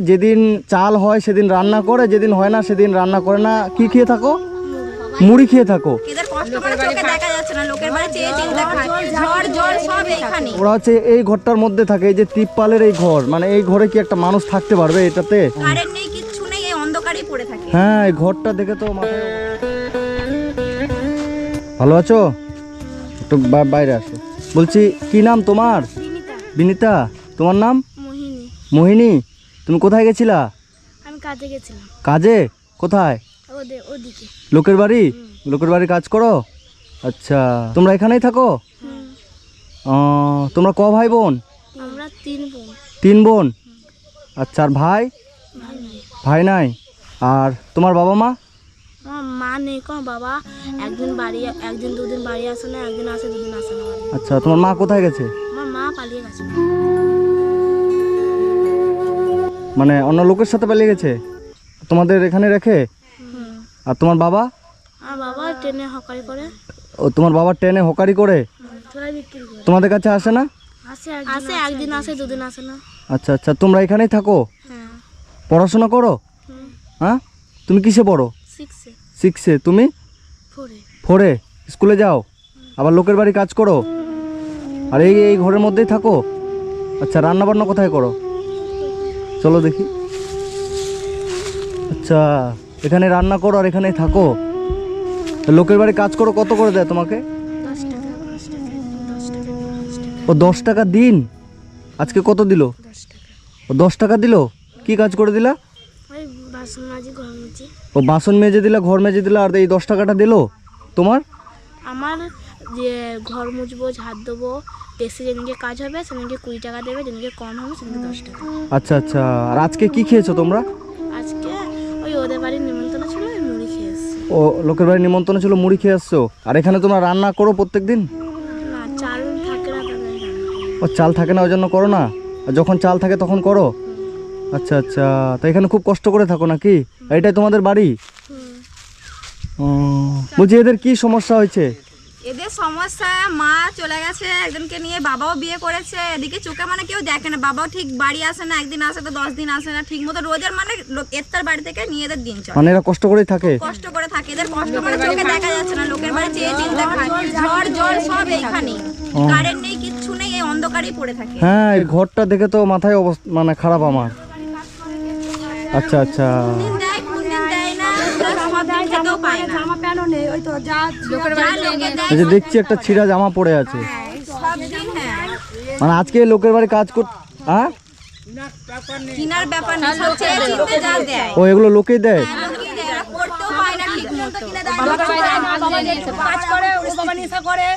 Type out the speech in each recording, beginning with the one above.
যেদিন চাল হয় সেদিন রান্না করে যেদিন হয় না সেদিন রান্না করে না। কি খেয়ে থাকো? মুড়ি খেয়ে থাকো। ওরা হচ্ছে এই ঘরটার মধ্যে থাকে এই যে তিপ্পালের এই ঘর মানে এই ঘরে কি একটা মানুষ থাকতে পারবে এটাতে? হ্যাঁ এই ঘরটা দেখে তো মাথায় ভালো আছো? একটু বাইরে আসো। বলছি কি নাম তোমার? বিনিতা? তোমার নাম? মোহিনী। মোহিনী? তুমি কোথায় গেছিলা? আমি কাজে গেছিলাম। কাজে? কোথায়? ওদিকে। লোকের বাড়ি? লোকের বাড়ি কাজ করো? আচ্ছা তোমরা এখানেই থাকো? তোমরা ক ভাই বোন? আমরা তিন বোন। তিন বোন? আচ্ছা আর ভাই? ভাই নাই। আর তোমার বাবা মা? মা নেই কো বাবা একদিন বাড়ি একদিন দুদিন বাড়ি আসে না একদিন আসে দুদিন আসে না। আচ্ছা তোমার মা কোথায় গেছে? আমার মা পালিয়ে গেছে। মানে অন্য লোকের সাথে পালিয়ে গেছে? তোমাদের এখানে রেখে? আর তোমার বাবা? বাবা ট্রেনে হকারি করে। ও তোমার বাবা ট্রেনে হোকারি করে? তোমাদের কাছে আসে না? আসে আসে একদিন আসে দুদিন আসে না। আচ্ছা আচ্ছা তোমরা এখানেই থাকো? হ্যাঁ। পড়াশোনা করো? হ্যাঁ? তুমি কিসে পড়ো? সিক্সে তুমি? ফোরে স্কুলে যাও। আবার লোকের বাড়ি কাজ করো? আর এই এই ঘরের মধ্যেই থাকো? আচ্ছা রান্না বান্না কোথায় করো? চলো দেখি। আচ্ছা এখানে রান্না করো আর এখানে থাকো। লোকের বাড়ি কাজ করো, কত করে দেয় তোমাকে? ও দশ টাকা দিন? আজকে কত দিল? ও দশ টাকা দিল? কি কাজ করে দিলা? ও বাসন মেজে দিলা, ঘর মেজে দিলা, আর এই দশ টাকাটা দিলো? তোমার? আমার যে ঘর মুছবো ঝাড় দেবো বেশি যেদিনকে কাজ হবে সেদিনকে কুড়ি টাকা দেবে যেদিনকে কম হবে সেদিনকে দশ টাকা। আচ্ছা আচ্ছা। আর আজকে কি খেয়েছো তোমরা? আজকে ওই ওদের বাড়ির নিমন্ত্রণ ছিল ওই মুড়ি খেয়ে এসেছি। ও লোকের বাড়ির নিমন্ত্রণ ছিল মুড়ি খেয়ে আসছো আর এখানে তোমরা রান্না করো প্রত্যেক দিন না চাল থাকে না তাদের রান্না। ও চাল থাকে না ওই জন্য করো না? আর যখন চাল থাকে তখন করো? আচ্ছা আচ্ছা। তা এখানে খুব কষ্ট করে থাকো নাকি? এটাই তোমাদের বাড়ি? ও, বলছি এদের কি সমস্যা হয়েছে? এদের সমস্যা মা চলে গেছে একজনকে নিয়ে বাবাও বিয়ে করেছে। এদিকে চোখে মানে কেউ দেখে না বাবাও ঠিক বাড়ি আসে না একদিন আসে তো দশ দিন আসে না ঠিক মতো রোজের মানে এত্তার বাড়ি থেকে নিয়ে এদের দিন চলে। মানে এরা কষ্ট করে থাকে। কষ্ট করে থাকে এদের কষ্ট করে চোখে দেখা যাচ্ছে না লোকের বাড়ি চেয়ে চিন্তা খায়। ঝড় জল সব এইখানে কারেন্ট নেই কিচ্ছু নেই এই অন্ধকারেই পড়ে থাকে। হ্যাঁ ঘরটা দেখে তো মাথায় অবস্থা মানে খারাপ আমার। আচ্ছা আচ্ছা। দেখছি একটা ছিঁড়া জামা পড়ে আছে। হ্যাঁ, সব দিন হ্যাঁ মানে আজকে লোকের বাড়ি কাজ কর হ্যাঁ? কিনার ব্যাপার না সব চেয়ে চিনতে যা দেয়। ও এগুলো লোকেই দেয়? বাবা কাজ করে ও বাবা নেশা করে।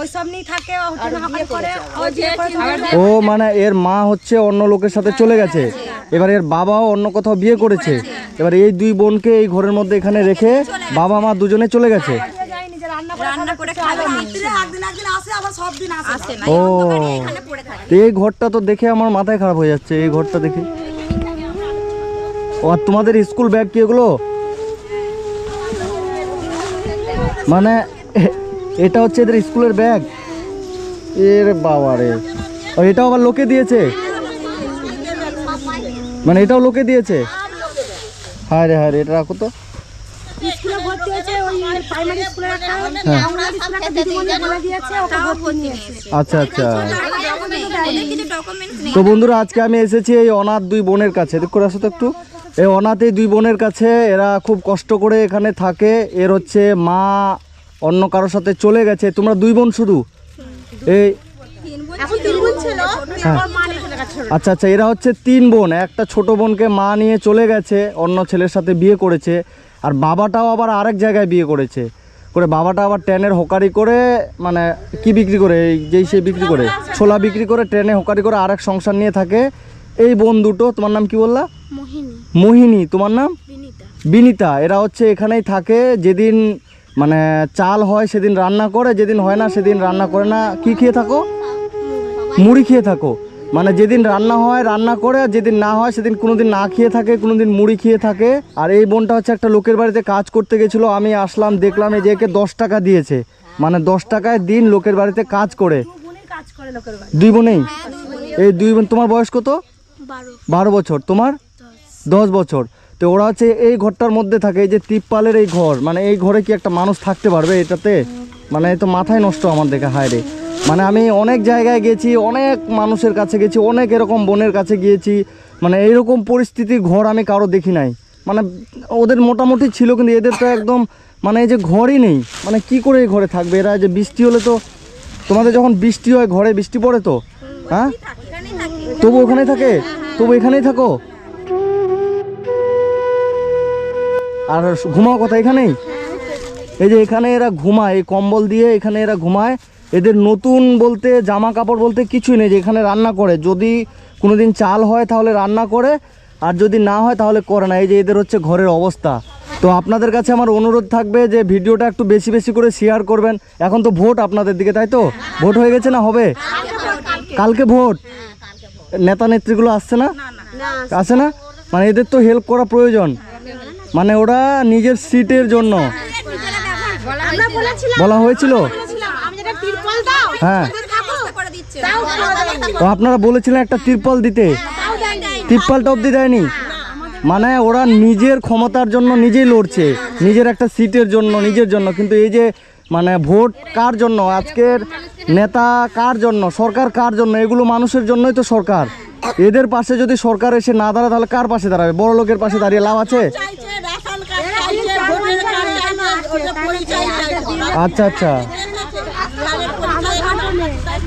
ওই নিয়ে থাকে ও মানে এর মা হচ্ছে অন্য লোকের সাথে চলে গেছে। এবার এর বাবাও অন্য কোথাও বিয়ে করেছে। এবার এই দুই বোনকে এই ঘরের মধ্যে এখানে রেখে বাবা মা দুজনে চলে গেছে। ও। এই ঘরটা তো দেখে আমার মাথায় খারাপ হয়ে যাচ্ছে এই ঘরটা দেখে। ও আর তোমাদের স্কুল ব্যাগ কি এগুলো? মানে এটা হচ্ছে এদের স্কুলের ব্যাগ। এর বাবা রে ও এটাও আবার লোকে দিয়েছে। মানে এটাও লোকে দিয়েছে। হায় রে হায় রে এটা রাখো তো। স্কুলে ভর্তি হয়েছে ওই প্রাইমারি স্কুলে একটা হ্যাঁ আচ্ছা আচ্ছা। তো বন্ধুরা আজকে আমি এসেছি এই অনাথ দুই বোনের কাছে। দেখ করে আসো তো একটু। এই অনাথ এই দুই বোনের কাছে এরা খুব কষ্ট করে এখানে থাকে। এর হচ্ছে মা অন্য কারোর সাথে চলে গেছে তোমরা দুই বোন শুধু? এই এখন তিন বোন ছিল হ্যাঁ। মা নিয়ে চলে গেছে আচ্ছা আচ্ছা এরা হচ্ছে তিন বোন। একটা ছোট বোনকে মা নিয়ে চলে গেছে অন্য ছেলের সাথে বিয়ে করেছে আর বাবাটাও আবার আরেক জায়গায় বিয়ে করেছে। করে বাবাটা আবার ট্রেনের হোকারি করে মানে কি বিক্রি করে? এই যেই সে বিক্রি করে ছোলা বিক্রি করে ট্রেনে হোকারি করে আরেক সংসার নিয়ে থাকে। এই বোন দুটো তোমার নাম কি বললা? মোহিনী। মোহিনী তোমার নাম? বিনীতা। বিনিতা এরা হচ্ছে এখানেই থাকে। যেদিন মানে চাল হয় সেদিন রান্না করে যেদিন হয় না সেদিন রান্না করে না। কি খেয়ে থাকো? মুড়ি খেয়ে থাকো। মানে যেদিন রান্না হয় রান্না করে আর যেদিন না হয় সেদিন কোনোদিন না খেয়ে থাকে কোনোদিন মুড়ি খেয়ে থাকে। আর এই বোনটা হচ্ছে একটা লোকের বাড়িতে কাজ করতে গেছিল। আমি আসলাম দেখলাম এই যে একে দশ টাকা দিয়েছে। মানে দশ টাকায় দিন লোকের বাড়িতে কাজ করে। দুই বোনেই? এই দুই বোন তোমার বয়স কত? বারো। বছর। তোমার? দশ বছর। তো ওরা হচ্ছে এই ঘরটার মধ্যে থাকে, এই যে তিপ্পালের এই ঘর মানে এই ঘরে কি একটা মানুষ থাকতে পারবে এটাতে? মানে তো মাথায় নষ্ট আমার দেখে, হায় রে। মানে আমি অনেক জায়গায় গেছি, অনেক মানুষের কাছে গেছি, অনেক এরকম বোনের কাছে গিয়েছি মানে এইরকম পরিস্থিতির ঘর আমি কারও দেখি নাই। মানে ওদের মোটামুটি ছিল, কিন্তু এদের তো একদম মানে এই যে ঘরই নেই। মানে কি করে এই ঘরে থাকবে? এরা যে বৃষ্টি হলে তো, তোমাদের যখন বৃষ্টি হয়, ঘরে বৃষ্টি পড়ে তো? হ্যাঁ? তবু ওখানেই থাকে? তবু এখানেই থাকো? আর ঘুমাও কথা এখানেই? এই যে এখানে এরা ঘুমায় এই কম্বল দিয়ে এখানে এরা ঘুমায়। এদের নতুন বলতে জামা কাপড় বলতে কিছুই নেই যে এখানে রান্না করে। যদি কোনোদিন চাল হয় তাহলে রান্না করে আর যদি না হয় তাহলে করে না। এই যে এদের হচ্ছে ঘরের অবস্থা। তো আপনাদের কাছে আমার অনুরোধ থাকবে যে ভিডিওটা একটু বেশি বেশি করে শেয়ার করবেন। এখন তো ভোট আপনাদের দিকে তাই তো? ভোট হয়ে গেছে না হবে? কালকে ভোট? নেতা নেত্রীগুলো আসছে না? আসে না? মানে এদের তো হেল্প করা প্রয়োজন। মানে ওরা নিজের সিটের জন্য। বলা হয়েছিল? হ্যাঁ। তো আপনারা বলেছিলেন একটা তিরপল দিতে। তিরপলটা অবধি দেয়নি। মানে ওরা নিজের ক্ষমতার জন্য নিজেই লড়ছে নিজের একটা সিটের জন্য নিজের জন্য। কিন্তু এই যে মানে ভোট কার জন্য আজকের নেতা কার জন্য সরকার কার জন্য এগুলো মানুষের জন্যই তো সরকার। এদের পাশে যদি সরকার এসে না দাঁড়ায় তাহলে কার পাশে দাঁড়াবে? বড় লোকের পাশে দাঁড়িয়ে লাভ আছে? আচ্ছা আচ্ছা।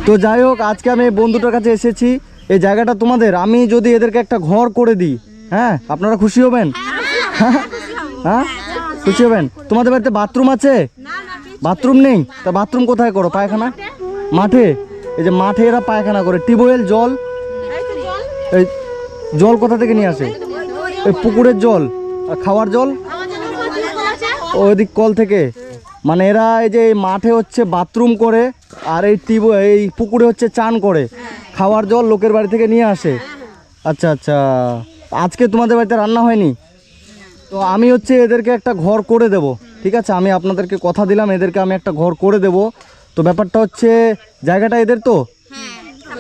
তো যাই হোক আজকে আমি বন্ধুটার কাছে এসেছি। এই জায়গাটা তোমাদের। আমি যদি এদেরকে একটা ঘর করে দিই হ্যাঁ? আপনারা খুশি হবেন? হ্যাঁ? খুশি হবেন? তোমাদের বাড়িতে বাথরুম আছে? বাথরুম নেই? তা বাথরুম কোথায় করো? পায়খানা? মাঠে? এই যে মাঠে এরা পায়খানা করে। টিউবওয়েল জল? এই জল কোথা থেকে নিয়ে আসে? এই পুকুরের জল। আর খাওয়ার জল? ওইদিক কল থেকে। মানে এরা এই যে মাঠে হচ্ছে বাথরুম করে, আর এই টিউব এই পুকুরে হচ্ছে চান করে। খাওয়ার জল লোকের বাড়ি থেকে নিয়ে আসে। আচ্ছা আচ্ছা। আজকে তোমাদের বাড়িতে রান্না হয়নি? তো আমি হচ্ছে এদেরকে একটা ঘর করে দেব, ঠিক আছে? আমি আপনাদেরকে কথা দিলাম, এদেরকে আমি একটা ঘর করে দেব। তো ব্যাপারটা হচ্ছে, জায়গাটা এদের তো?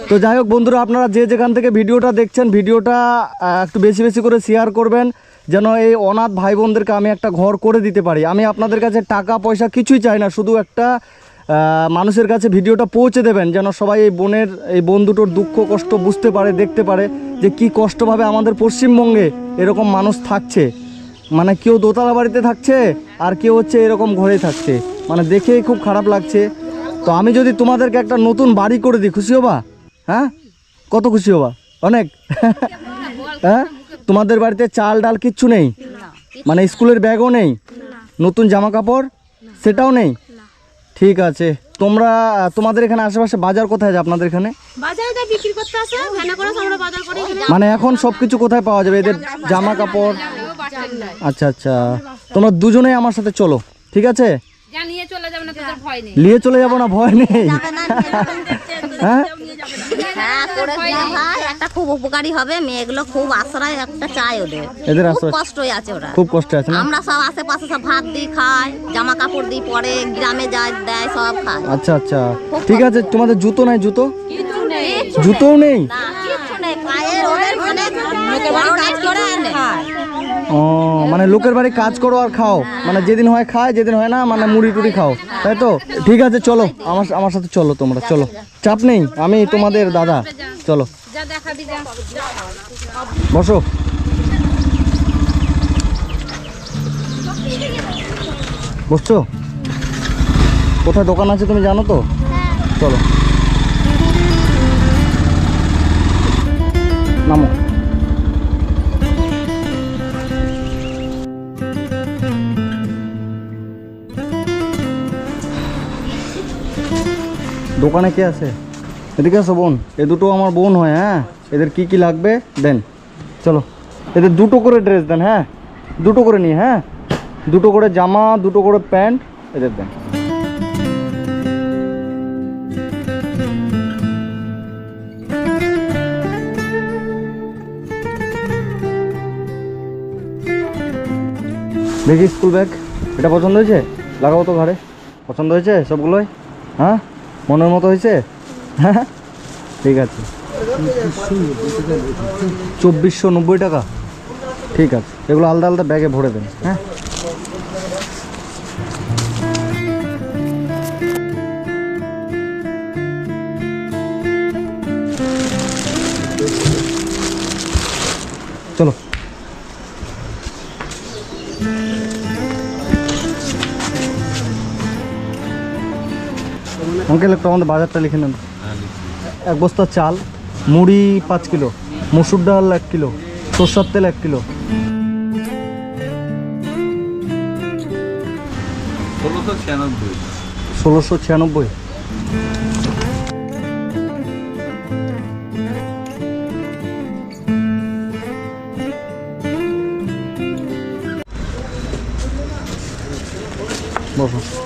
তো যাই হোক বন্ধুরা, আপনারা যে যেখান থেকে ভিডিওটা দেখছেন, ভিডিওটা একটু বেশি বেশি করে শেয়ার করবেন। যেন এই অনাথ ভাই বোনদেরকে আমি একটা ঘর করে দিতে পারি। আমি আপনাদের কাছে টাকা, পয়সা কিছুই চাই না, শুধু একটা মানুষের কাছে ভিডিওটা পৌঁছে দেবেন, যেন সবাই এই বোনের, এই বোন দুটোর দুঃখ, কষ্ট বুঝতে পারে, দেখতে পারে যে কি কষ্টভাবে আমাদের পশ্চিমবঙ্গে এরকম মানুষ থাকছে। মানে কেউ দোতলা বাড়িতে থাকছে আর কেউ হচ্ছে এরকম ঘরে থাকছে। মানে দেখেই খুব খারাপ লাগছে। তো আমি যদি তোমাদেরকে একটা নতুন বাড়ি করে দিই, খুশি হবা? হ্যাঁ? কত খুশি হবা? অনেক? হ্যাঁ? তোমাদের বাড়িতে চাল ডাল কিচ্ছু নেই? মানে স্কুলের ব্যাগও নেই? নতুন জামা কাপড় সেটাও নেই? ঠিক আছে। তোমরা তোমাদের এখানে আশেপাশে বাজার কোথায় আছে আপনাদের এখানে? বাজারে যা বিক্রি করতে আসে ভ্যানে করে আমরা বাজার করি মানে এখন সব কিছু কোথায় পাওয়া যাবে? এদের জামা কাপড় আচ্ছা আচ্ছা। তোমরা দুজনেই আমার সাথে চলো ঠিক আছে? নিয়ে চলে যাব না ভয় নেই। হ্যাঁ? হ্যাঁ করে দেওয়া একটা খুব উপকারী হবে মেয়েগুলো খুব আশ্রয় একটা চাই ওদের। এদের খুব কষ্টই আছে ওরা। খুব কষ্ট আছে আমরা সব আশেপাশে সব ভাত দিই খাই জামা কাপড় দিই পরে গ্রামে যায় দেয় সব খায় আচ্ছা আচ্ছা। ঠিক আছে তোমাদের জুতো নাই জুতো? জুতোও নেই? না নেই। পায়ের ওদের কাজ করে এনে ও মানে লোকের বাড়ি কাজ করো আর খাও। মানে যেদিন হয় খায়, যেদিন হয় না মানে মুড়ি টুড়ি খাও। তাই তো? ঠিক আছে, চলো। আমার আমার সাথে চলো তোমরা, চলো। চাপ নেই, আমি তোমাদের দাদা। চলো। বসো। বসছো? কোথায় দোকান আছে তুমি জানো তো? চলো। নামো। দোকানে কে আছে? এদিকে আসো বোন। এ দুটো আমার বোন হয় হ্যাঁ? এদের কি কি লাগবে? দেন। চলো। এদের দুটো করে ড্রেস দেন হ্যাঁ? দুটো করে নিয়ে হ্যাঁ? দুটো করে জামা, দুটো করে প্যান্ট, এদের দেন। দেখি স্কুল ব্যাগ। এটা পছন্দ হয়েছে? লাগাবো তো ঘরে পছন্দ হয়েছে সবগুলোই? হ্যাঁ? মনের মতো হয়েছে? হ্যাঁ ঠিক আছে। চব্বিশশো নব্বই টাকা। ঠিক আছে। এগুলো আলাদা আলাদা ব্যাগে ভরে দেন হ্যাঁ। আঙ্কেল একটু আমাদের বাজারটা লিখে নেন। এক বস্তা চাল মুড়ি পাঁচ কিলো মসুর ডাল এক কিলো সরষার তেল এক কিলো। ষোলোশো ছিয়ানব্বই। ষোলোশো ছিয়ানব্বই। বসো।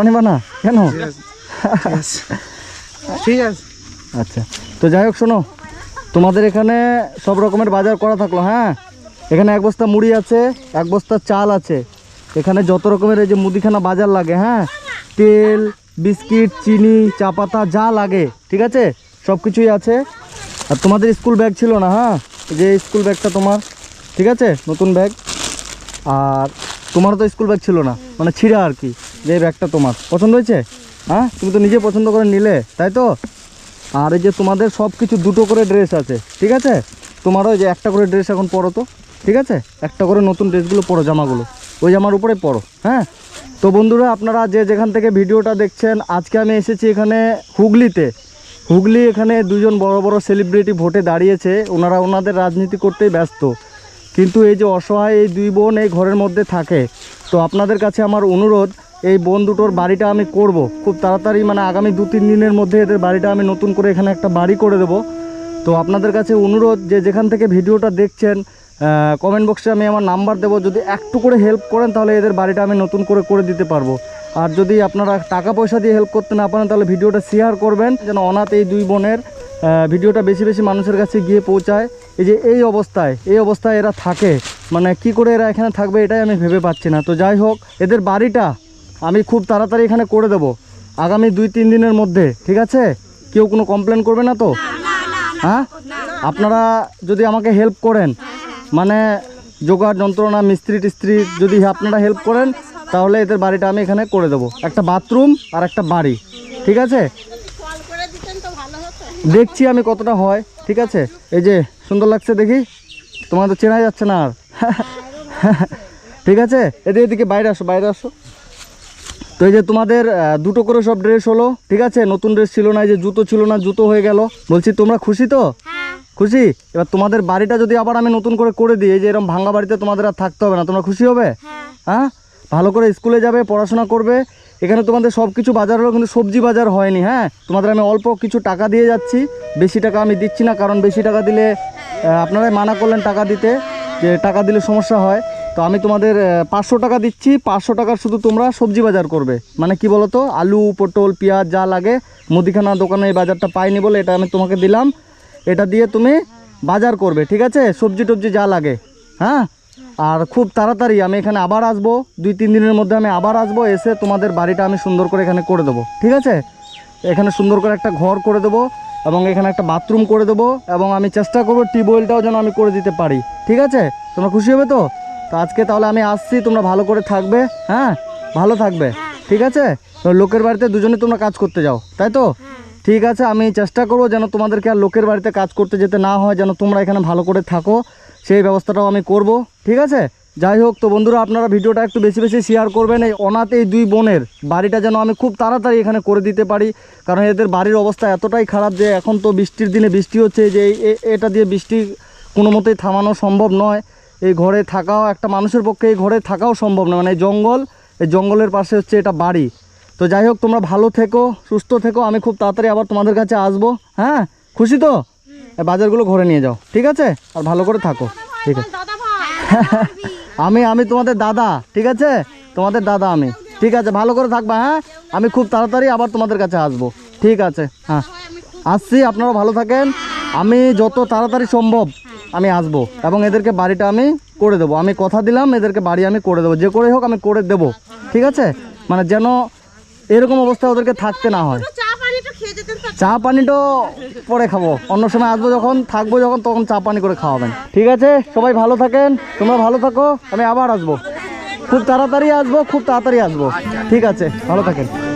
ভাড়া নেবা না? কেন? ঠিক আছে। আচ্ছা। তো যাই হোক শোনো তোমাদের এখানে সব রকমের বাজার করা থাকল হ্যাঁ? এখানে এক বস্তা মুড়ি আছে এক বস্তা চাল আছে। এখানে যত রকমের এই যে মুদিখানা বাজার লাগে হ্যাঁ? তেল বিস্কিট চিনি চা পাতা যা লাগে ঠিক আছে? সব কিছুই আছে। আর তোমাদের স্কুল ব্যাগ ছিল না হ্যাঁ? যে স্কুল ব্যাগটা তোমার ঠিক আছে? নতুন ব্যাগ। আর তোমারও তো স্কুল ব্যাগ ছিল না মানে ছিঁড়া আর কি। যে ব্যাগটা তোমার। পছন্দ হয়েছে? হ্যাঁ? তুমি তো নিজে পছন্দ করে নিলে, তাই তো? আর এই যে তোমাদের সব কিছু দুটো করে ড্রেস আছে, ঠিক আছে? তোমারও ওই যে একটা করে ড্রেস এখন পরো তো, ঠিক আছে? একটা করে নতুন ড্রেসগুলো পরো, জামাগুলো। ওই জামার উপরে পরো হ্যাঁ? তো বন্ধুরা, আপনারা যে যেখান থেকে ভিডিওটা দেখছেন, আজকে আমি এসেছি এখানে হুগলিতে। হুগলি এখানে দুজন বড় বড় সেলিব্রিটি ভোটে দাঁড়িয়েছে, ওনারা ওনাদের রাজনীতি করতেই ব্যস্ত। কিন্তু এই যে অসহায় এই দুই বোন এই ঘরের মধ্যে থাকে, তো আপনাদের কাছে আমার অনুরোধ এই বোন দুটোর বাড়িটা আমি করব। খুব তাড়াতাড়ি মানে আগামী দু তিন দিনের মধ্যে এদের বাড়িটা আমি নতুন করে এখানে একটা বাড়ি করে দেব। তো আপনাদের কাছে অনুরোধ যে যেখান থেকে ভিডিওটা দেখছেন কমেন্ট বক্সে আমি আমার নাম্বার দেবো। যদি একটু করে হেল্প করেন, তাহলে এদের বাড়িটা আমি নতুন করে করে দিতে পারব। আর যদি আপনারা টাকা পয়সা দিয়ে হেল্প করতে না পারেন, তাহলে ভিডিওটা শেয়ার করবেন, যেন অনাথ এই দুই বোনের ভিডিওটা বেশি বেশি মানুষের কাছে গিয়ে পৌঁছায়। এই যে এই অবস্থায় এই অবস্থায় এরা থাকে। মানে কি করে এরা এখানে থাকবে, এটাই আমি ভেবে পাচ্ছি না। তো যাই হোক, এদের বাড়িটা আমি খুব তাড়াতাড়ি এখানে করে দেব। আগামী দুই তিন দিনের মধ্যে ঠিক আছে? কেউ কোনো কমপ্লেন করবে না তো? হ্যাঁ? আপনারা যদি আমাকে হেল্প করেন মানে জোগাড় যন্ত্রণা মিস্ত্রি টিস্ত্রি যদি আপনারা হেল্প করেন তাহলে এদের বাড়িটা আমি এখানে করে দেবো। একটা বাথরুম আর একটা বাড়ি ঠিক আছে? দেখছি আমি কতটা হয় ঠিক আছে? এই যে সুন্দর লাগছে দেখি? তোমার তো চেনা যাচ্ছে না আর। ঠিক আছে? এদিকে এদিকে বাইরে আসো বাইরে আসো। তো এই যে তোমাদের দুটো করে সব ড্রেস হলো ঠিক আছে? নতুন ড্রেস ছিল না এই যে জুতো ছিল না জুতো হয়ে গেল। বলছি তোমরা খুশি তো? খুশি? এবার তোমাদের বাড়িটা যদি আবার আমি নতুন করে করে দিই এই যে এরকম ভাঙা বাড়িতে তোমাদের আর থাকতে হবে না তোমরা খুশি হবে? হ্যাঁ। ভালো করে স্কুলে যাবে পড়াশোনা করবে। এখানে তোমাদের সব কিছু বাজার হলো কিন্তু সবজি বাজার হয়নি হ্যাঁ? তোমাদের আমি অল্প কিছু টাকা দিয়ে যাচ্ছি। বেশি টাকা আমি দিচ্ছি না কারণ বেশি টাকা দিলে আপনারাই মানা করলেন টাকা দিতে যে টাকা দিলে সমস্যা হয়। তো আমি তোমাদের পাঁচশো টাকা দিচ্ছি। পাঁচশো টাকার শুধু তোমরা সবজি বাজার করবে। মানে কি বলো তো আলু, পটল, পেঁয়াজ, যা লাগে মুদিখানা দোকানে এই বাজারটা পাইনি বলে এটা আমি তোমাকে দিলাম। এটা দিয়ে তুমি বাজার করবে, ঠিক আছে? সবজি টবজি যা লাগে হ্যাঁ? আর খুব তাড়াতাড়ি আমি এখানে আবার আসব। দুই, তিন দিনের মধ্যে আমি আবার আসব, এসে তোমাদের বাড়িটা আমি সুন্দর করে এখানে করে দেবো, ঠিক আছে? এখানে সুন্দর করে একটা ঘর করে দেবো এবং এখানে একটা বাথরুম করে দেবো এবং আমি চেষ্টা করব টিউবওয়েলটাও যেন আমি করে দিতে পারি, ঠিক আছে? তোমরা খুশি হবে তো? তো আজকে তাহলে আমি আসছি, তোমরা ভালো করে থাকবে হ্যাঁ? ভালো থাকবে, ঠিক আছে? তো লোকের বাড়িতে দুজনে তোমরা কাজ করতে যাও, তাই তো? ঠিক আছে, আমি চেষ্টা করব যেন তোমাদেরকে আর লোকের বাড়িতে কাজ করতে যেতে না হয়, যেন তোমরা এখানে ভালো করে থাকো, সেই ব্যবস্থাটাও আমি করব, ঠিক আছে? যাই হোক, তো বন্ধুরা, আপনারা ভিডিওটা একটু বেশি বেশি শেয়ার করবেন, এই অনাথ এই দুই বোনের বাড়িটা যেন আমি খুব তাড়াতাড়ি এখানে করে দিতে পারি, কারণ এদের বাড়ির অবস্থা এতটাই খারাপ যে এখন তো বৃষ্টির দিনে বৃষ্টি হচ্ছে, যে এটা দিয়ে বৃষ্টি কোনো মতেই থামানো সম্ভব নয়। এই ঘরে থাকাও একটা মানুষের পক্ষে এই ঘরে থাকাও সম্ভব না। মানে এই জঙ্গল এই জঙ্গলের পাশে হচ্ছে এটা বাড়ি। তো যাই হোক তোমরা ভালো থেকো সুস্থ থেকো। আমি খুব তাড়াতাড়ি আবার তোমাদের কাছে আসব। হ্যাঁ? খুশি তো? এই বাজারগুলো ঘরে নিয়ে যাও। ঠিক আছে? আর ভালো করে থাকো। ঠিক আছে। আমি আমি তোমাদের দাদা। ঠিক আছে? তোমাদের দাদা আমি। ঠিক আছে ভালো করে থাকবা হ্যাঁ? আমি খুব তাড়াতাড়ি আবার তোমাদের কাছে আসব। ঠিক আছে? হ্যাঁ। আসছি আপনারা ভালো থাকেন। আমি যত তাড়াতাড়ি সম্ভব আমি আসব। এবং এদেরকে বাড়িটা আমি করে দেবো। আমি কথা দিলাম এদেরকে বাড়ি আমি করে দেবো। যে করে হোক আমি করে দেবো। ঠিক আছে? মানে যেন এরকম অবস্থায় ওদেরকে থাকতে না হয়। চা পানিটা পরে খাব। অন্য সময় আসব যখন থাকব যখন তখন চা পানি করে খাওয়াবেন। ঠিক আছে? সবাই ভালো থাকেন। তোমরা ভালো থাকো। আমি আবার আসব। খুব তাড়াতাড়ি আসব খুব তাড়াতাড়ি আসব। ঠিক আছে? ভালো থাকেন।